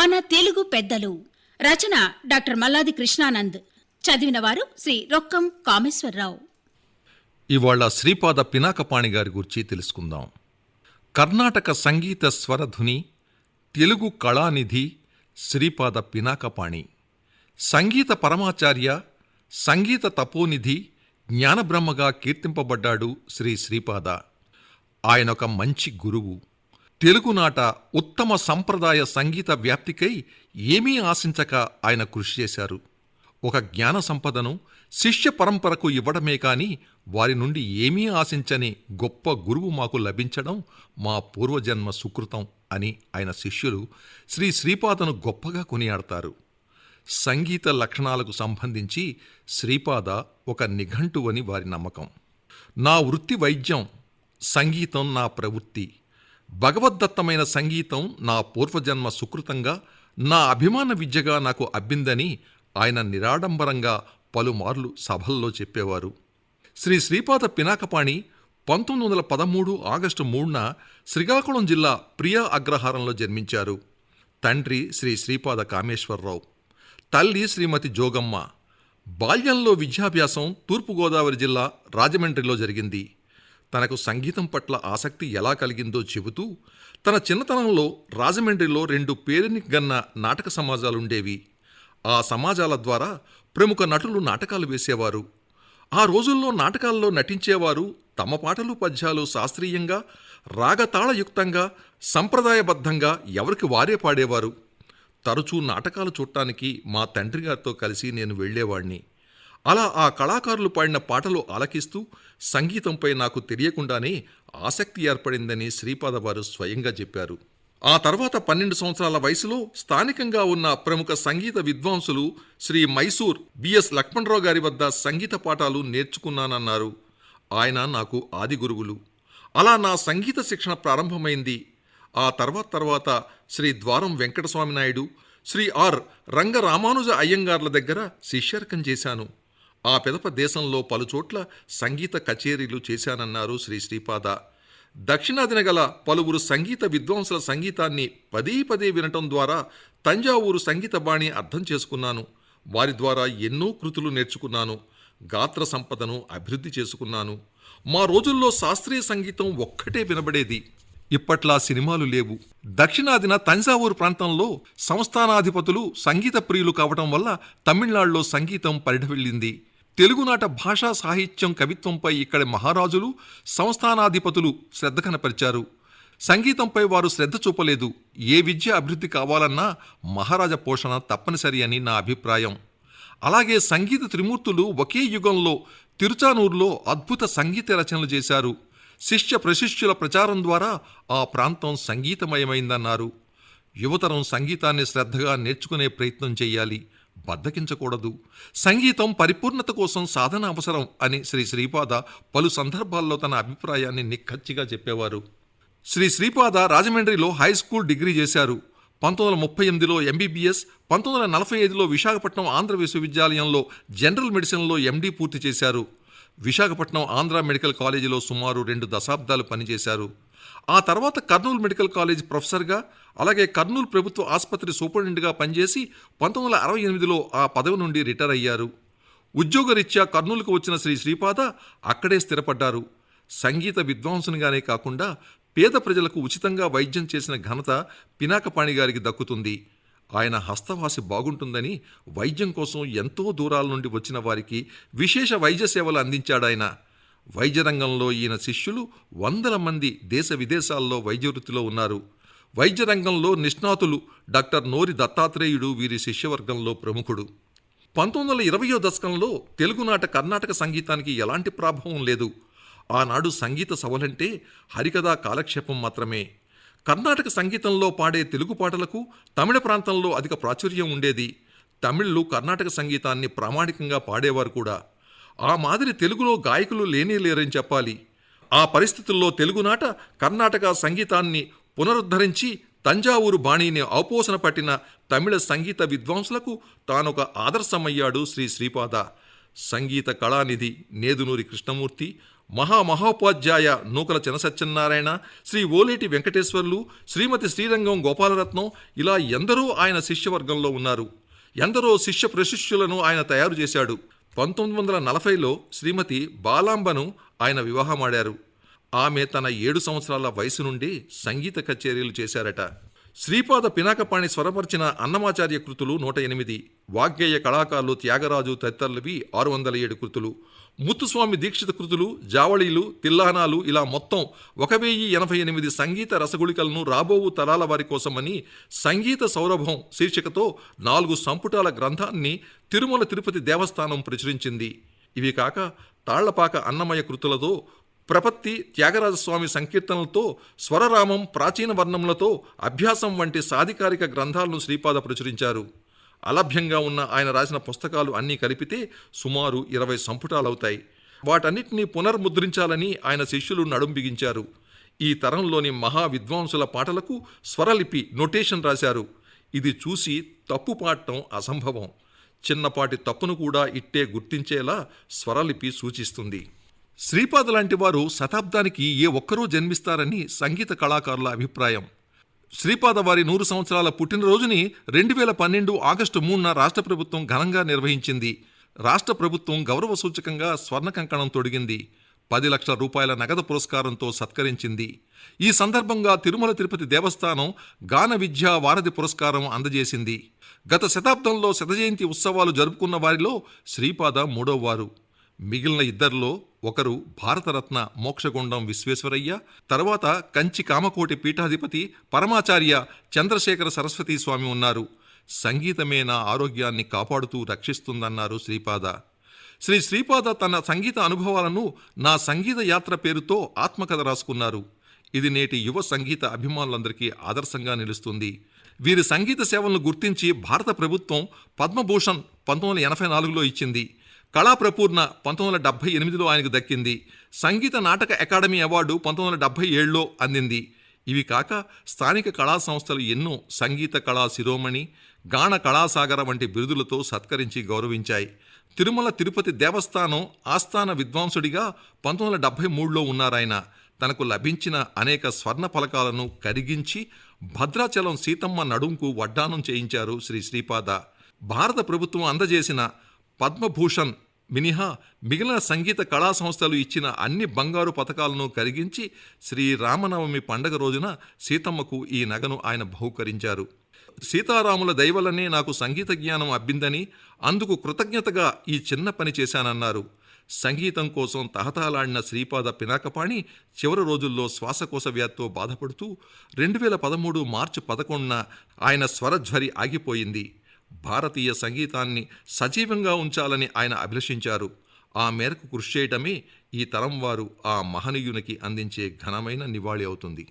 మన తెలుగు పెద్దలు. రచన డాక్టర్ మల్లాది కృష్ణానంద్. చదివిన వారు శ్రీ రొక్కం కామేశ్వరరావు. ఇవాళ శ్రీపాద పినాకపాణి గారి గురించి తెలుసుకుందాం. కర్ణాటక సంగీత స్వరధుని తెలుగు కళానిధి శ్రీపాద పినాకపాణి. సంగీత పరమాచార్య సంగీత తపోనిధి జ్ఞానబ్రహ్మగా కీర్తింపబడ్డాడు శ్రీ శ్రీపాద. ఆయనొక మంచి గురువు. తెలుగునాట ఉత్తమ సంప్రదాయ సంగీత వ్యాప్తికై ఏమీ ఆశించక ఆయన కృషి చేశారు. ఒక జ్ఞాన సంపదను శిష్య పరంపరకు ఇవ్వడమే కాని వారి నుండి ఏమీ ఆశించని గొప్ప గురువు మాకు లభించడం మా పూర్వజన్మ సుకృతం అని ఆయన శిష్యులు శ్రీ శ్రీపాదను గొప్పగా కొనియాడతారు. సంగీత లక్షణాలకు సంబంధించి శ్రీపాద ఒక నిఘంటువని వారి నమ్మకం. నా వృత్తి వైద్యం సంగీతం నా ప్రవృత్తి. భగవద్దత్తమైన సంగీతం నా పూర్వజన్మ సుకృతంగా నా అభిమాన విద్యగా నాకు అబ్బిందని ఆయన నిరాడంబరంగా పలుమార్లు సభల్లో చెప్పేవారు. శ్రీ శ్రీపాద పినాకపాణి పంతొమ్మిది వందల పదమూడు ఆగస్టు మూడున శ్రీకాకుళం జిల్లా ప్రియా అగ్రహారంలో జన్మించారు. తండ్రి శ్రీ శ్రీపాద కామేశ్వరరావు. తల్లి శ్రీమతి జోగమ్మ. బాల్యంలో విద్యాభ్యాసం తూర్పుగోదావరి జిల్లా రాజమండ్రిలో జరిగింది. తనకు సంగీతం పట్ల ఆసక్తి ఎలా కలిగిందో చెబుతూ తన చిన్నతనంలో రాజమండ్రిలో రెండు పేరుని గన్న నాటక సమాజాలుండేవి. ఆ సమాజాల ద్వారా ప్రముఖ నటులు నాటకాలు వేసేవారు. ఆ రోజుల్లో నాటకాల్లో నటించేవారు తమ పాటలు పద్యాలు శాస్త్రీయంగా రాగతాళయుక్తంగా సంప్రదాయబద్ధంగా ఎవరికి వారే పాడేవారు. తరచూ నాటకాలు చూడటానికి మా తండ్రి గారితో కలిసి నేను వెళ్ళేవాణ్ణి. అలా ఆ కళాకారులు పాడిన పాటలు ఆలకిస్తూ సంగీతంపై నాకు తెలియకుండానే ఆసక్తి ఏర్పడిందని శ్రీపాద వారు స్వయంగా చెప్పారు. ఆ తర్వాత పన్నెండు సంవత్సరాల వయసులో స్థానికంగా ఉన్న ప్రముఖ సంగీత విద్వాంసులు శ్రీ మైసూర్ బిఎస్ లక్ష్మణరావు గారి వద్ద సంగీత పాఠాలు నేర్చుకున్నానన్నారు. ఆయన నాకు ఆది గురువులు. అలా నా సంగీత శిక్షణ ప్రారంభమైంది. ఆ తర్వాత తర్వాత శ్రీ ద్వారం వెంకటస్వామి నాయుడు శ్రీ ఆర్ రంగ రామానుజ అయ్యంగార్ల దగ్గర శిష్యర్కం చేశాను. ఆ పిదప దేశంలో పలుచోట్ల సంగీత కచేరీలు చేశానన్నారు శ్రీ శ్రీపాద. దక్షిణాదిన గల పలువురు సంగీత విద్వాంసుల సంగీతాన్ని పదే పదే వినటం ద్వారా తంజావూరు సంగీత బాణి అర్థం చేసుకున్నాను. వారి ద్వారా ఎన్నో కృతులు నేర్చుకున్నాను. గాత్ర సంపదను అభివృద్ధి చేసుకున్నాను. మా రోజుల్లో శాస్త్రీయ సంగీతం ఒక్కటే వినబడేది. ఇప్పట్లా సినిమాలు లేవు. దక్షిణాదిన తంజావూరు ప్రాంతంలో సంస్థానాధిపతులు సంగీత ప్రియులు కావటం వల్ల తమిళనాడులో సంగీతం పరిఢవిల్లింది తెలుగునాట భాషా సాహిత్యం కవిత్వంపై ఇక్కడి మహారాజులు సంస్థానాధిపతులు శ్రద్ధ కనపరిచారు. సంగీతంపై వారు శ్రద్ధ చూపలేదు. ఏ విద్య అభివృద్ధి కావాలన్నా మహారాజ పోషణ తప్పనిసరి అని నా అభిప్రాయం. అలాగే సంగీత త్రిమూర్తులు ఒకే యుగంలో తిరుచానూరులో అద్భుత సంగీత రచనలు చేశారు. శిష్య ప్రశిష్యుల ప్రచారం ద్వారా ఆ ప్రాంతం సంగీతమయమైందన్నారు. యువతరం సంగీతాన్ని శ్రద్ధగా నేర్చుకునే ప్రయత్నం చేయాలి. బద్దకించకూడదు. సంగీతం పరిపూర్ణత కోసం సాధన అవసరం అని శ్రీ శ్రీపాద పలు సందర్భాల్లో తన అభిప్రాయాన్ని నిక్కచ్చిగా చెప్పేవారు. శ్రీ శ్రీపాద రాజమండ్రిలో హై స్కూల్ డిగ్రీ చేశారు. పంతొమ్మిది వందల ముప్పై ఎనిమిదిలో ఎంబీబీఎస్ పంతొమ్మిది వందల నలభై ఐదులో విశాఖపట్నం ఆంధ్ర విశ్వవిద్యాలయంలో జనరల్ మెడిసిన్లో ఎండీ పూర్తి చేశారు. విశాఖపట్నం ఆంధ్ర మెడికల్ కాలేజీలో సుమారు రెండు దశాబ్దాలు పనిచేశారు. ఆ తర్వాత కర్నూలు మెడికల్ కాలేజ్ ప్రొఫెసర్గా అలాగే కర్నూలు ప్రభుత్వ ఆసుపత్రి సూపరింటెండెంట్గా పనిచేసి పంతొమ్మిది వందల అరవై ఎనిమిదిలో ఆ పదవి నుండి రిటైర్ అయ్యారు. ఉద్యోగరీత్యా కర్నూలుకు వచ్చిన శ్రీ శ్రీపాద అక్కడే స్థిరపడ్డారు. సంగీత విద్వాంసునిగానే కాకుండా పేద ప్రజలకు ఉచితంగా వైద్యం చేసిన ఘనత పినాకపాణి గారికి దక్కుతుంది. ఆయన హస్తవాసి బాగుంటుందని వైద్యం కోసం ఎంతో దూరాల నుండి వచ్చిన వారికి విశేష వైద్య సేవలు అందించాడాయన వైద్యరంగంలో ఈయన శిష్యులు వందల మంది దేశ విదేశాల్లో వైద్య వృత్తిలో ఉన్నారు వైద్యరంగంలో నిష్ణాతులు డాక్టర్ నోరి దత్తాత్రేయుడు వీరి శిష్యవర్గంలో ప్రముఖుడు. పంతొమ్మిది వందల ఇరవయో దశకంలో తెలుగునాట కర్ణాటక సంగీతానికి ఎలాంటి ప్రభావం లేదు. ఆనాడు సంగీత సభలంటే హరికథా కాలక్షేపం మాత్రమే. కర్ణాటక సంగీతంలో పాడే తెలుగు పాటలకు తమిళ ప్రాంతంలో అధిక ప్రాచుర్యం ఉండేది. తమిళ్ళు కర్ణాటక సంగీతాన్ని ప్రామాణికంగా పాడేవారు కూడా. ఆ మాదిరి తెలుగులో గాయకులు లేనే లేరని చెప్పాలి. ఆ పరిస్థితుల్లో తెలుగునాట కర్ణాటక సంగీతాన్ని పునరుద్ధరించి తంజావూరు బాణీని అవపోసన పట్టిన తమిళ సంగీత విద్వాంసులకు తానొక ఆదర్శమయ్యాడు శ్రీ శ్రీపాద. సంగీత కళానిధి నేదునూరి కృష్ణమూర్తి మహామహోపాధ్యాయ నూకల చినసత్యనారాయణ శ్రీ ఓలేటి వెంకటేశ్వర్లు శ్రీమతి శ్రీరంగం గోపాలరత్నం ఇలా ఎందరో ఆయన శిష్యవర్గంలో ఉన్నారు. ఎందరో శిష్య ప్రశిష్యులను ఆయన తయారు చేశాడు. పంతొమ్మిది వందల నలభైలో శ్రీమతి బాలాంబను ఆయన వివాహమాడారు. ఆమె తన ఏడు సంవత్సరాల వయసు నుండి సంగీత కచేరీలు చేశారట. శ్రీపాద పినాకపాణి స్వరపరిచిన అన్నమాచార్య కృతులు నూట ఎనిమిది వాగ్గేయ కళాకారులు త్యాగరాజు తదితరులవి ఆరు వందల ఏడు కృతులు. ముత్తుస్వామి దీక్షిత కృతులు జావళీలు తిల్లానాలు ఇలా మొత్తం ఒక వెయ్యి ఎనభై ఎనిమిది సంగీత రసగుళికలను రాబోవు తరాల వారి కోసమని సంగీత సౌరభం శీర్షికతో నాలుగు సంపుటాల గ్రంథాన్ని తిరుమల తిరుపతి దేవస్థానం ప్రచురించింది. ఇవి కాక తాళ్ళపాక అన్నమయ కృతులతో ప్రపత్తి త్యాగరాజస్వామి సంకీర్తనలతో స్వరరామం ప్రాచీన వర్ణములతో అభ్యాసం వంటి సాధికారిక గ్రంథాలను శ్రీపాద ప్రచురించారు. అలభ్యంగా ఉన్న ఆయన రాసిన పుస్తకాలు అన్నీ కలిపితే సుమారు ఇరవై సంపుటాలవుతాయి. వాటన్నిటినీ పునర్ముద్రించాలని ఆయన శిష్యులు నడుం బిగించారు. ఈ తరంలోని మహా విద్వాంసుల పాటలకు స్వరలిపి నొటేషన్ రాశారు. ఇది చూసి తప్పు పాడటం అసంభవం. చిన్నపాటి తప్పును కూడా ఇట్టే గుర్తించేలా స్వరలిపి సూచిస్తుంది. శ్రీపాద లాంటి వారు శతాబ్దానికి ఏ ఒక్కరూ జన్మిస్తారని సంగీత కళాకారుల అభిప్రాయం. శ్రీపాద వారి నూరు సంవత్సరాల పుట్టినరోజుని రెండు వేల పన్నెండు ఆగస్టు మూడున రాష్ట్ర ప్రభుత్వం ఘనంగా నిర్వహించింది. రాష్ట్ర ప్రభుత్వం గౌరవ సూచకంగా స్వర్ణ కంకణం తొడిగింది. పది లక్షల రూపాయల నగదు పురస్కారంతో సత్కరించింది. ఈ సందర్భంగా తిరుమల తిరుపతి దేవస్థానం గాన విద్యా వారధి పురస్కారం అందజేసింది. గత శతాబ్దంలో శతజయంతి ఉత్సవాలు జరుపుకున్న వారిలో శ్రీపాద మూడోవారు. మిగిలిన ఇద్దరిలో ఒకరు భారతరత్న మోక్షగుండం విశ్వేశ్వరయ్య తర్వాత కంచి కామకోటి పీఠాధిపతి పరమాచార్య చంద్రశేఖర సరస్వతి స్వామి ఉన్నారు. సంగీతమే నా ఆరోగ్యాన్ని కాపాడుతూ రక్షిస్తుందన్నారు శ్రీపాద. శ్రీ శ్రీపాద తన సంగీత అనుభవాలను నా సంగీత యాత్ర పేరుతో ఆత్మకథ రాసుకున్నారు. ఇది నేటి యువ సంగీత అభిమానులందరికీ ఆదర్శంగా నిలుస్తుంది. వీరి సంగీత సేవలను గుర్తించి భారత ప్రభుత్వం పద్మభూషణ్ పంతొమ్మిది వందల ఎనభై నాలుగులో ఇచ్చింది. కళాప్రపూర్ణ పంతొమ్మిది వందల డెబ్బై ఎనిమిదిలో ఆయనకు దక్కింది. సంగీత నాటక అకాడమీ అవార్డు పంతొమ్మిది వందల డెబ్బై ఏడులో అందింది. ఇవి కాక స్థానిక కళా సంస్థలు ఎన్నో సంగీత కళా శిరోమణి గాన కళాసాగర వంటి బిరుదులతో సత్కరించి గౌరవించాయి. తిరుమల తిరుపతి దేవస్థానం ఆస్థాన విద్వాంసుడిగా పంతొమ్మిది వందల డెబ్భై మూడులో ఉన్నారాయన. తనకు లభించిన అనేక స్వర్ణ ఫలకాలను కరిగించి భద్రాచలం సీతమ్మ నడుంకు వడ్డానం చేయించారు శ్రీ శ్రీపాద. భారత ప్రభుత్వం అందజేసిన పద్మభూషణ్ మినిహా మిగిలిన సంగీత కళా సంస్థలు ఇచ్చిన అన్ని బంగారు పథకాలను కరిగించి శ్రీ రామనవమి పండగ రోజున సీతమ్మకు ఈ నగను ఆయన బహుకరించారు. సీతారాముల దైవలనే నాకు సంగీత జ్ఞానం అబ్బిందని అందుకు కృతజ్ఞతగా ఈ చిన్న పని చేశానన్నారు. సంగీతం కోసం తహతహలాడిన శ్రీపాద పినాకపాణి చివరి రోజుల్లో శ్వాసకోశ వ్యాధితో బాధపడుతూ రెండు వేల పదమూడు మార్చి పదకొండున ఆయన స్వరధ్వరి ఆగిపోయింది. భారతీయ సంగీతాన్ని సజీవంగా ఉంచాలని ఆయన అభిలషించారు. ఆ మేరకు కృషి చేయటమే ఈ తరం వారు ఆ మహనీయునికి అందించే ఘనమైన నివాళి అవుతుంది.